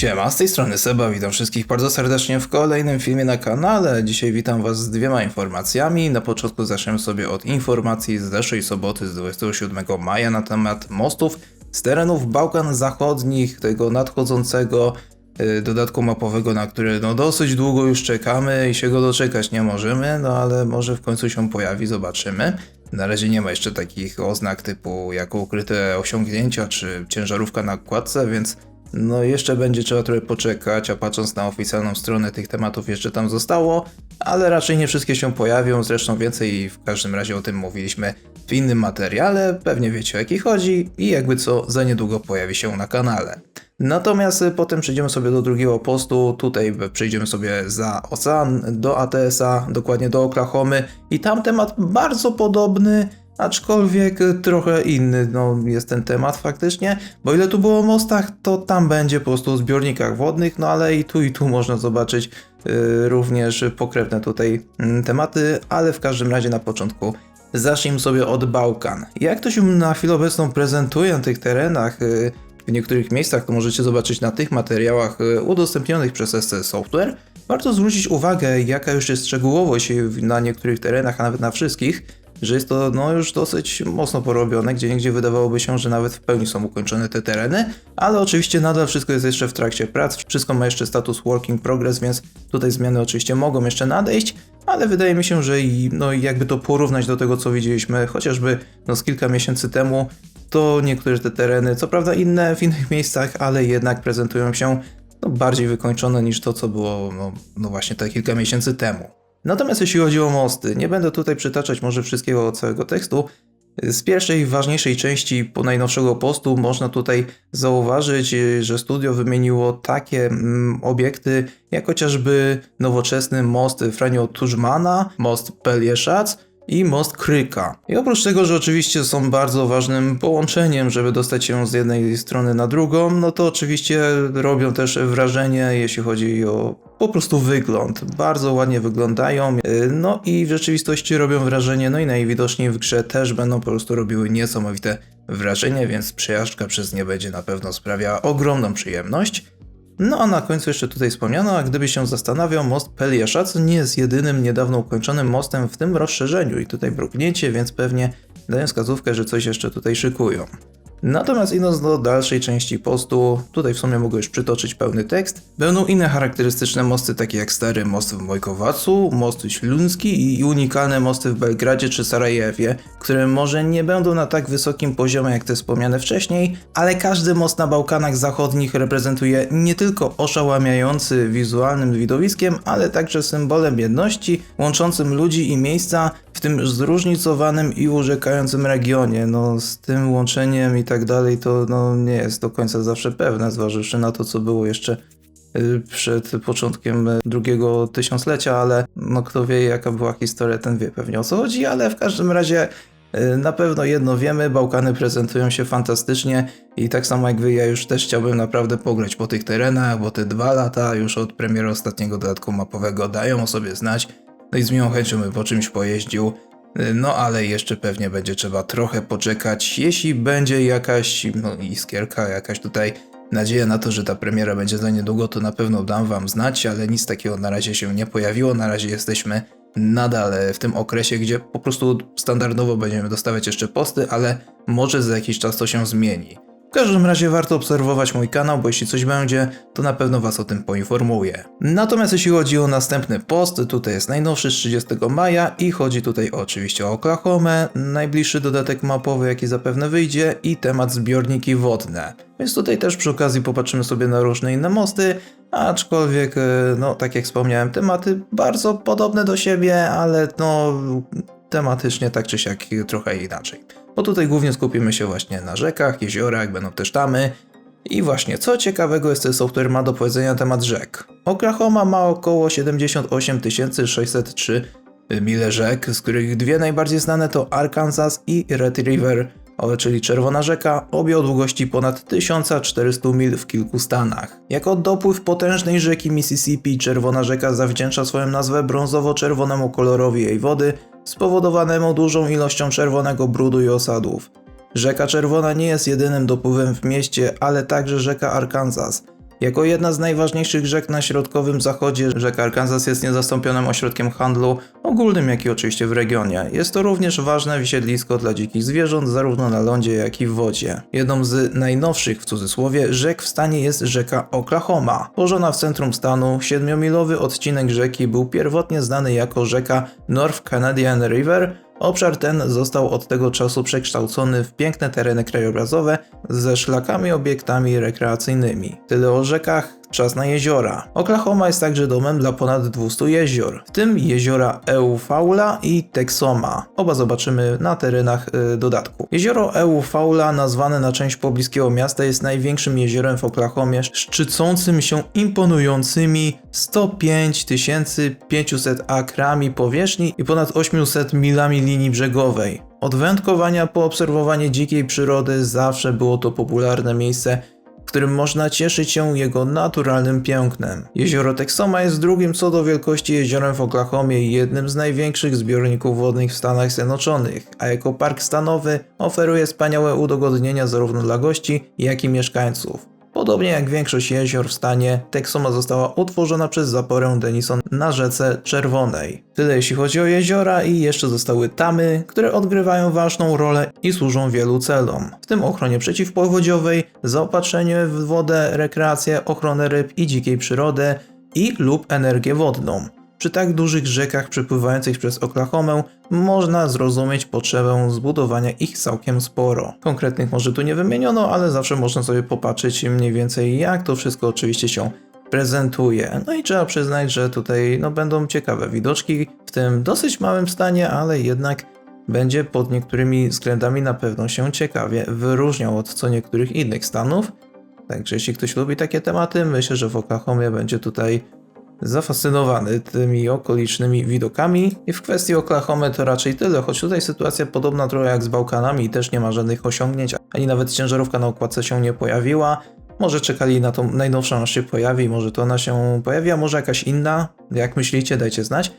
Siema, z tej strony Seba, witam wszystkich bardzo serdecznie w kolejnym filmie na kanale. Dzisiaj witam was z dwiema informacjami. Na początku zaczniemy sobie od informacji z zeszłej soboty z 27 maja na temat mostów z terenów Bałkan Zachodnich, tego nadchodzącego y, dodatku mapowego, na który no dosyć długo już czekamy i się go doczekać nie możemy, no ale może w końcu się pojawi, zobaczymy. Na razie nie ma jeszcze takich oznak typu jako ukryte osiągnięcia czy ciężarówka na kładce, więc no jeszcze będzie trzeba trochę poczekać, a patrząc na oficjalną stronę tych tematów jeszcze tam zostało, ale raczej nie wszystkie się pojawią, zresztą więcej w każdym razie o tym mówiliśmy w innym materiale, pewnie wiecie o jaki chodzi i jakby co za niedługo pojawi się na kanale. Natomiast y, potem przejdziemy sobie do drugiego postu, tutaj przejdziemy sobie za ocean, do ATS-a, dokładnie do Oklahomy i tam temat bardzo podobny, aczkolwiek trochę inny no, jest ten temat faktycznie, bo ile tu było o mostach, to tam będzie po prostu o zbiornikach wodnych, no ale i tu i tu można zobaczyć również pokrewne tutaj mm, tematy, ale w każdym razie na początku zacznijmy sobie od Bałkan. Jak to się na chwilę obecną prezentuje na tych terenach, y, w niektórych miejscach, to możecie zobaczyć na tych materiałach y, udostępnionych przez SC Software. Warto zwrócić uwagę, jaka już jest szczegółowość na niektórych terenach, a nawet na wszystkich, że jest to no, już dosyć mocno porobione, gdzie niegdzie wydawałoby się, że nawet w pełni są ukończone te tereny, ale oczywiście nadal wszystko jest jeszcze w trakcie prac, wszystko ma jeszcze status working progress, więc tutaj zmiany oczywiście mogą jeszcze nadejść, ale wydaje mi się, że i, no, jakby to porównać do tego, co widzieliśmy chociażby no, z kilka miesięcy temu, to niektóre te tereny, co prawda inne w innych miejscach, ale jednak prezentują się no, bardziej wykończone niż to, co było no, no właśnie te kilka miesięcy temu. Natomiast jeśli chodzi o mosty, nie będę tutaj przytaczać może wszystkiego całego tekstu. Z pierwszej ważniejszej części najnowszego postu można tutaj zauważyć, że studio wymieniło takie mm, obiekty jak chociażby nowoczesny most Franio Tużmana, most Pelieszac, i most Kryka. I oprócz tego, że oczywiście są bardzo ważnym połączeniem, żeby dostać się z jednej strony na drugą, no to oczywiście robią też wrażenie, jeśli chodzi o po prostu wygląd. Bardzo ładnie wyglądają, no i w rzeczywistości robią wrażenie, no i najwidoczniej w grze też będą po prostu robiły niesamowite wrażenie, więc przejażdżka przez nie będzie na pewno sprawiała ogromną przyjemność. No a na końcu jeszcze tutaj wspomniano, a gdyby się zastanawiał, most Peliaszac nie jest jedynym niedawno ukończonym mostem w tym rozszerzeniu i tutaj bruknięcie, więc pewnie dają wskazówkę, że coś jeszcze tutaj szykują. Natomiast idąc do dalszej części postu, tutaj w sumie mogę już przytoczyć pełny tekst, będą inne charakterystyczne mosty takie jak stary most w Mojkowacu, most śląski i unikalne mosty w Belgradzie czy Sarajewie, które może nie będą na tak wysokim poziomie jak te wspomniane wcześniej, ale każdy most na Bałkanach Zachodnich reprezentuje nie tylko oszałamiający wizualnym widowiskiem, ale także symbolem jedności, łączącym ludzi i miejsca w tym zróżnicowanym i urzekającym regionie. No z tym łączeniem i tak dalej to no, nie jest do końca zawsze pewne, zważywszy na to, co było jeszcze y, przed początkiem drugiego tysiąclecia, ale no kto wie jaka była historia, ten wie pewnie o co chodzi, ale w każdym razie y, na pewno jedno wiemy, Bałkany prezentują się fantastycznie i tak samo jak wy, ja już też chciałbym naprawdę pograć po tych terenach, bo te dwa lata już od premiery ostatniego dodatku mapowego dają o sobie znać. No i z miłą chęcią bym po czymś pojeździł. No ale jeszcze pewnie będzie trzeba trochę poczekać. Jeśli będzie jakaś no, iskierka, jakaś tutaj nadzieja na to, że ta premiera będzie za niedługo, to na pewno dam wam znać, ale nic takiego na razie się nie pojawiło. Na razie jesteśmy nadal w tym okresie, gdzie po prostu standardowo będziemy dostawać jeszcze posty, ale może za jakiś czas to się zmieni. W każdym razie warto obserwować mój kanał, bo jeśli coś będzie, to na pewno Was o tym poinformuję. Natomiast jeśli chodzi o następny post, tutaj jest najnowszy z 30 maja i chodzi tutaj oczywiście o Oklahoma, najbliższy dodatek mapowy jaki zapewne wyjdzie i temat zbiorniki wodne. Więc tutaj też przy okazji popatrzymy sobie na różne inne mosty, aczkolwiek, e, no tak jak wspomniałem, tematy bardzo podobne do siebie, ale no tematycznie tak czy siak trochę inaczej. Bo tutaj głównie skupimy się właśnie na rzekach, jeziorach, będą też tamy. I właśnie, co ciekawego jest ten software ma do powiedzenia na temat rzek. Oklahoma ma około 78 603 mile rzek, z których dwie najbardziej znane to Arkansas i Red River, czyli Czerwona Rzeka, obie o długości ponad 1400 mil w kilku stanach. Jako dopływ potężnej rzeki Mississippi, Czerwona Rzeka zawdzięcza swoją nazwę brązowo-czerwonemu kolorowi jej wody, spowodowanemu dużą ilością czerwonego brudu i osadów. Rzeka Czerwona nie jest jedynym dopływem w mieście, ale także rzeka Arkansas. Jako jedna z najważniejszych rzek na środkowym zachodzie, rzeka Arkansas jest niezastąpionym ośrodkiem handlu ogólnym, jak i oczywiście w regionie. Jest to również ważne wysiedlisko dla dzikich zwierząt, zarówno na lądzie, jak i w wodzie. Jedną z najnowszych, w cudzysłowie, rzek w stanie jest rzeka Oklahoma. Położona w centrum stanu, siedmiomilowy odcinek rzeki był pierwotnie znany jako rzeka North Canadian River, Obszar ten został od tego czasu przekształcony w piękne tereny krajobrazowe ze szlakami obiektami rekreacyjnymi. Tyle o rzekach, czas na jeziora. Oklahoma jest także domem dla ponad 200 jezior, w tym jeziora Eufaula i Texoma. Oba zobaczymy na terenach y, dodatku. Jezioro Eufaula, nazwane na część pobliskiego miasta, jest największym jeziorem w Oklahomie, szczycącym się imponującymi 105 500 akrami powierzchni i ponad 800 milami linii brzegowej. Od wędkowania po obserwowanie dzikiej przyrody zawsze było to popularne miejsce, w którym można cieszyć się jego naturalnym pięknem. Jezioro Texoma jest drugim co do wielkości jeziorem w Oklahomie i jednym z największych zbiorników wodnych w Stanach Zjednoczonych, a jako park stanowy oferuje wspaniałe udogodnienia zarówno dla gości, jak i mieszkańców. Podobnie jak większość jezior w stanie, Texoma została utworzona przez zaporę Denison na rzece Czerwonej. Tyle jeśli chodzi o jeziora i jeszcze zostały tamy, które odgrywają ważną rolę i służą wielu celom, w tym ochronie przeciwpowodziowej, zaopatrzenie w wodę, rekreację, ochronę ryb i dzikiej przyrody i lub energię wodną. Przy tak dużych rzekach przepływających przez Oklahomę można zrozumieć potrzebę zbudowania ich całkiem sporo. Konkretnych może tu nie wymieniono, ale zawsze można sobie popatrzeć mniej więcej jak to wszystko oczywiście się prezentuje. No i trzeba przyznać, że tutaj no, będą ciekawe widoczki w tym dosyć małym stanie, ale jednak będzie pod niektórymi względami na pewno się ciekawie wyróżniał od co niektórych innych stanów. Także jeśli ktoś lubi takie tematy, myślę, że w Oklahomie będzie tutaj zafascynowany tymi okolicznymi widokami. I w kwestii Oklahomy to raczej tyle, choć tutaj sytuacja podobna trochę jak z Bałkanami też nie ma żadnych osiągnięć, ani nawet ciężarówka na okładce się nie pojawiła. Może czekali na tą najnowszą, aż się pojawi, może to ona się pojawi, a może jakaś inna. Jak myślicie, dajcie znać.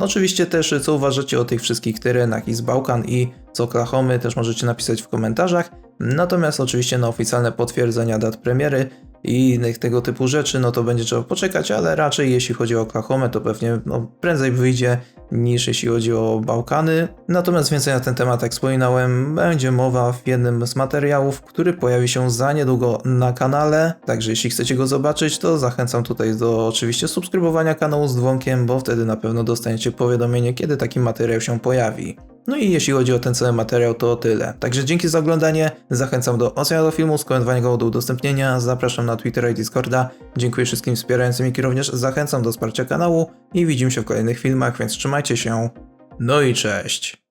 Oczywiście też co uważacie o tych wszystkich terenach i z Bałkan i z Oklahomy też możecie napisać w komentarzach. Natomiast oczywiście na oficjalne potwierdzenia dat premiery i innych tego typu rzeczy, no to będzie trzeba poczekać, ale raczej jeśli chodzi o Oklahomę, to pewnie no, prędzej wyjdzie niż jeśli chodzi o Bałkany. Natomiast więcej na ten temat, jak wspominałem, będzie mowa w jednym z materiałów, który pojawi się za niedługo na kanale. Także jeśli chcecie go zobaczyć, to zachęcam tutaj do oczywiście subskrybowania kanału z dzwonkiem, bo wtedy na pewno dostaniecie powiadomienie, kiedy taki materiał się pojawi. No i jeśli chodzi o ten cały materiał, to tyle. Także dzięki za oglądanie, zachęcam do oceny filmu, skomentowania go do udostępnienia, zapraszam na Twittera i Discorda, dziękuję wszystkim wspierającym, jak i również zachęcam do wsparcia kanału. I widzimy się w kolejnych filmach, więc trzymajcie się, no i cześć!